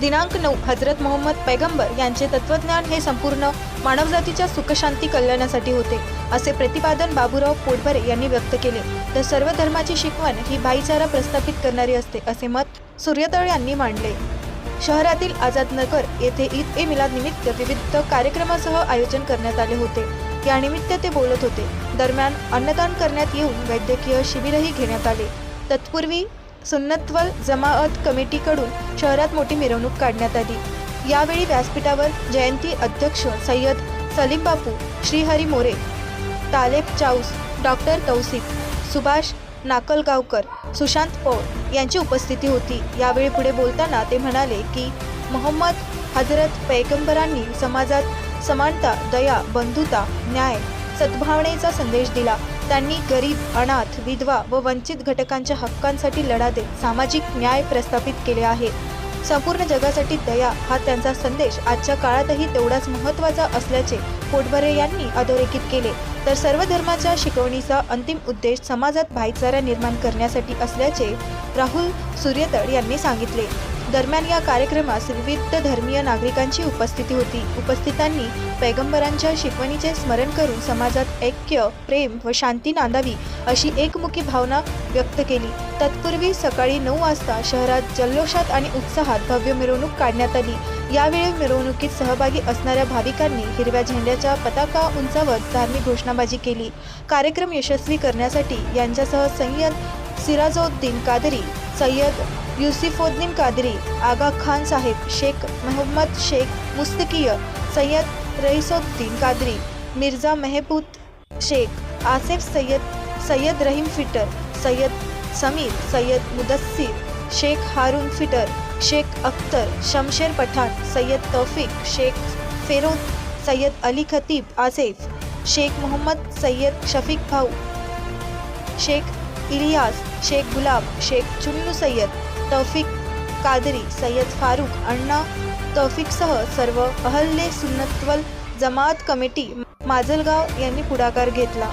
दिनांक नऊ हजरत मोहम्मद पैगंबर यांचे तत्वज्ञान हे संपूर्ण मानवजातीच्या सुखशांती कल्याणासाठी होते असे प्रतिपादन बाबूराव पोटभरे यांनी व्यक्त केले. तर सर्व धर्माची शिकवण ही भाईचारा प्रस्थापित करणारी असते असे मत सूर्यतळ यांनी मांडले. शहरातील आझादनगर येथे ईद ए मिलाद निमित्त विविध कार्यक्रमासह आयोजन करण्यात आले होते. यानिमित्त ते बोलत होते. दरम्यान अन्नदान करण्यात येऊन वैद्यकीय शिबिरही घेण्यात आले. तत्पूर्वी सुन्नतवल जमाअत कमिटीकडून शहरात मोठी मिरवणूक काढण्यात आली. यावेळी व्यासपीठावर जयंती अध्यक्ष सय्यद सलीम बापू श्रीहरी मोरे तालेब चाऊस डॉक्टर तौसिक सुभाष नाकलगावकर सुशांत पौर यांची उपस्थिती होती. यावेळी पुढे बोलताना ते म्हणाले की मोहम्मद हजरत पैगंबरांनी समाजात समानता दया बंधुता न्याय सद्भावनेचा संदेश दिला. त्यांनी गरीब अनाथ विधवा व वंचित घटकांच्या हक्कांसाठी लढा देत सामाजिक न्याय प्रस्थापित केले आहे. संपूर्ण जगासाठी दया हा त्यांचा संदेश आजच्या काळातही तेवढाच महत्त्वाचा असल्याचे पोटभरे यांनी अधोरेखित केले. तर सर्व धर्माच्या शिकवणीचा अंतिम उद्देश समाजात भाईचारा निर्माण करण्यासाठी असल्याचे राहुल सूर्यतळ यांनी सांगितले. दरम्यान या कार्यक्रमास विविध धर्मीय नागरिकांची उपस्थिती होती. उपस्थितांनी पैगंबरांच्या शिकवणीचे स्मरण करून समाजात ऐक्य प्रेम व शांती नांदावी अशी एकमुखी भावना व्यक्त केली. तत्पूर्वी सकाळी नऊ वाजता शहरात जल्लोषात आणि उत्साहात भव्य मिरवणूक काढण्यात आली. यावेळी मिरवणुकीत सहभागी असणाऱ्या भाविकांनी हिरव्या झेंड्याच्या पताका उंचावत धार्मिक घोषणाबाजी केली. कार्यक्रम यशस्वी करण्यासाठी यांच्यासह सय्यद सिराजोद्दीन कादरी सय्यद युसिफोद्दीन कादरी, आगा खान साहेब, शेख मोहम्मद शेख, मुस्तकीय सय्यद रईसुद्दीन कादरी, मिर्ज़ा मेहबूत शेख, आसिफ सैयद सैयद रहीम फिटर, सैयद समीर, सैयद मुदस्सीर, शेख हारून फिटर, शेख अख्तर, शमशेर पठान, सैयद तौफिक, शेख फेरोज, सैयद अली खतीब, आसिफ, शेख मोहम्मद सैयद शफीक भाऊ, शेख इलियास शेख गुलाब शेख चुन्नू सय्यद तौफिक कादरी सय्यद फारूक अण्णा तौफिकसह सर्व अहल्ले सुन्नतवल जमात कमिटी माजलगाव यांनी पुढाकार घेतला.